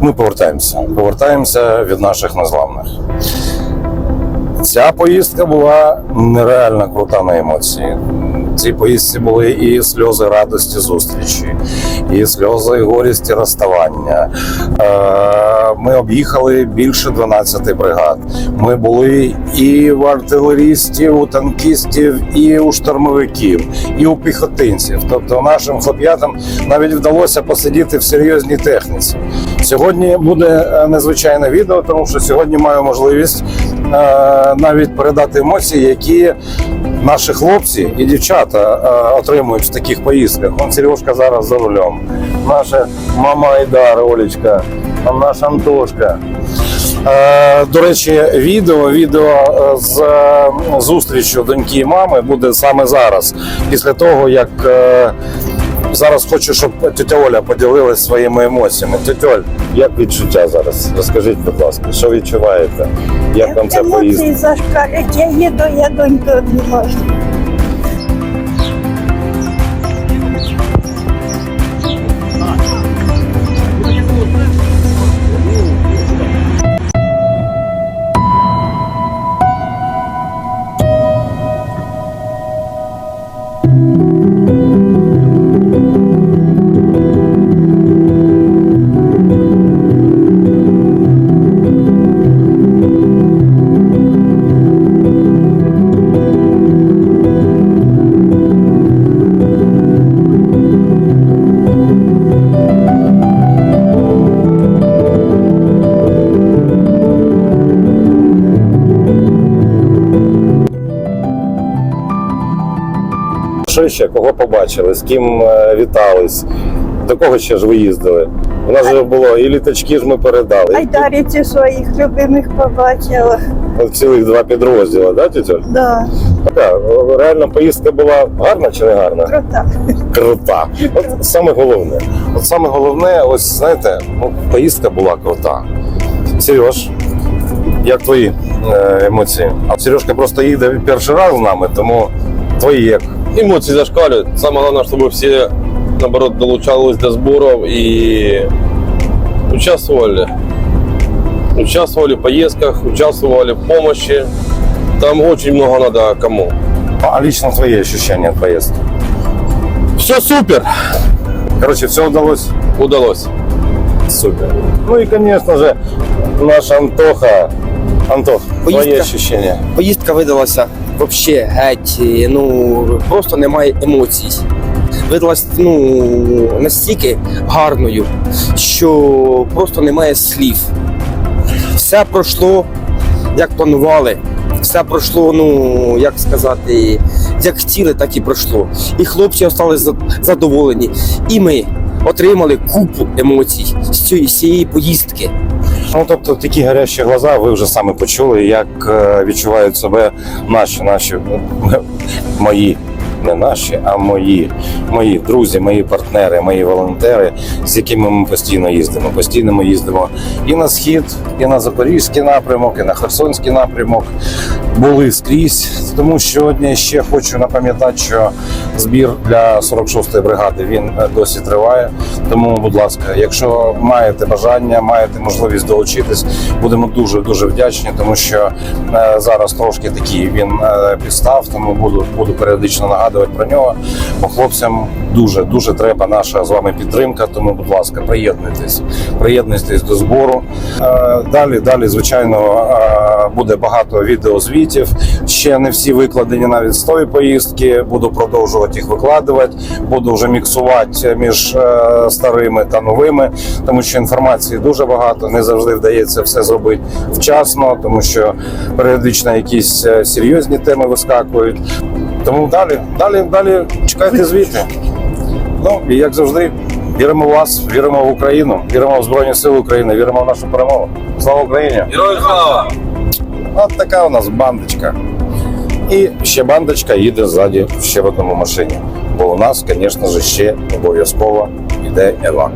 Ми повертаємося. Повертаємося від наших незламних. Ця поїздка була нереально крута на емоції. Цій поїздці були і сльози радості зустрічі, і сльози горісті розставання. Е, Ми об'їхали більше 12 бригад. Ми були і в артилерістів, у танкістів, і у штурмовиків, і у піхотинців. Тобто нашим хлоп'ятам навіть вдалося посидіти в серйозній техніці. Сьогодні буде е, незвичайне відео, тому що сьогодні маю можливість навіть передати емоції, які наші хлопці і дівчата е, отримують в таких поїздках. Он Сережка зараз за рулем. Наша мама Айдар, Олечка, наш Антошка. Е, До речі, відео, відео е, з е, зустрічю доньки і мами буде саме зараз, після того як е, зараз хочу, щоб тетя Оля поділилася своїми емоціями. Тетя Оль, як відчуття зараз? Розкажіть, будь ласка, що відчуваєте? Як вам це поїздка? Емоції зашкалять. Я їду, я доньку обнімаю. Що ще? Кого побачили? З ким е, вітались? До кого ще ж ви їздили? У нас же було і літачки ж ми передали. Айдаріці своїх любимих побачила. От цілих два підрозділи, да? Оль? Да, Така, реально поїздка була гарна чи не гарна? крута. Крута. От саме головне. От саме головне, ось знаєте, ну, поїздка була крута. Сереж, як твої е, емоції? А Сережка просто їде перший раз з нами, тому твої як? Эмоции зашкаливают. Самое главное, чтобы все, наоборот, долучались до сборов и участвовали. Участвовали в поездках, участвовали в помощи. Там очень много надо кому. А лично твої ощущения от поездки? Все супер! Короче, все удалось? Удалось. Супер. Ну и, конечно же, наш Антоха. Антох, твои Поездка. ощущения? Поїздка видалася взагалі геть, ну просто немає емоцій. Видалась ну, настільки гарною, що просто немає слів. Все пройшло, як планували. Все пройшло, ну як сказати, як хотіли, так і пройшло. І хлопці залишилися задоволені. І ми отримали купу емоцій з цієї поїздки. Ну, тобто такі гарячі глаза, ви вже саме почули, як е, відчувають себе наші, наші мої, не наші, а мої, мої друзі, мої партнери, мої волонтери, з якими ми постійно їздимо. Постійно ми їздимо і на схід, і на Запорізький напрямок, і на Херсонський напрямок. Були скрізь. Тому сьогодні ще хочу напам'ятати, що збір для 46-ї бригади він е, досі триває. Тому, будь ласка, якщо маєте бажання, маєте можливість долучитись, будемо дуже дуже вдячні, тому що е, зараз трошки такий він е, підстав, тому буду буду періодично нагадувати про нього. Бо хлопцям дуже дуже треба наша з вами підтримка. Тому, будь ласка, приєднуйтесь, приєднуйтесь до збору. Далі, далі, звичайно, буде багато відеозвітів. Ще не всі викладені навіть з тої поїздки. Буду продовжувати їх викладувати. Буду вже міксувати між е, старими та новими, тому що інформації дуже багато. Не завжди вдається все зробити вчасно, тому що періодично якісь е, серйозні теми вискакують. Тому далі, далі, далі чекайте звіти. Ну і як завжди, віримо в вас, віримо в Україну, віримо в Збройні Сили України, віримо в нашу перемогу. Слава Україні! Героям слава! От така у нас бандочка. І ще бандочка їде ззаді ще в одному машині. Бо у нас, звісно ж, ще обов'язково йде евак.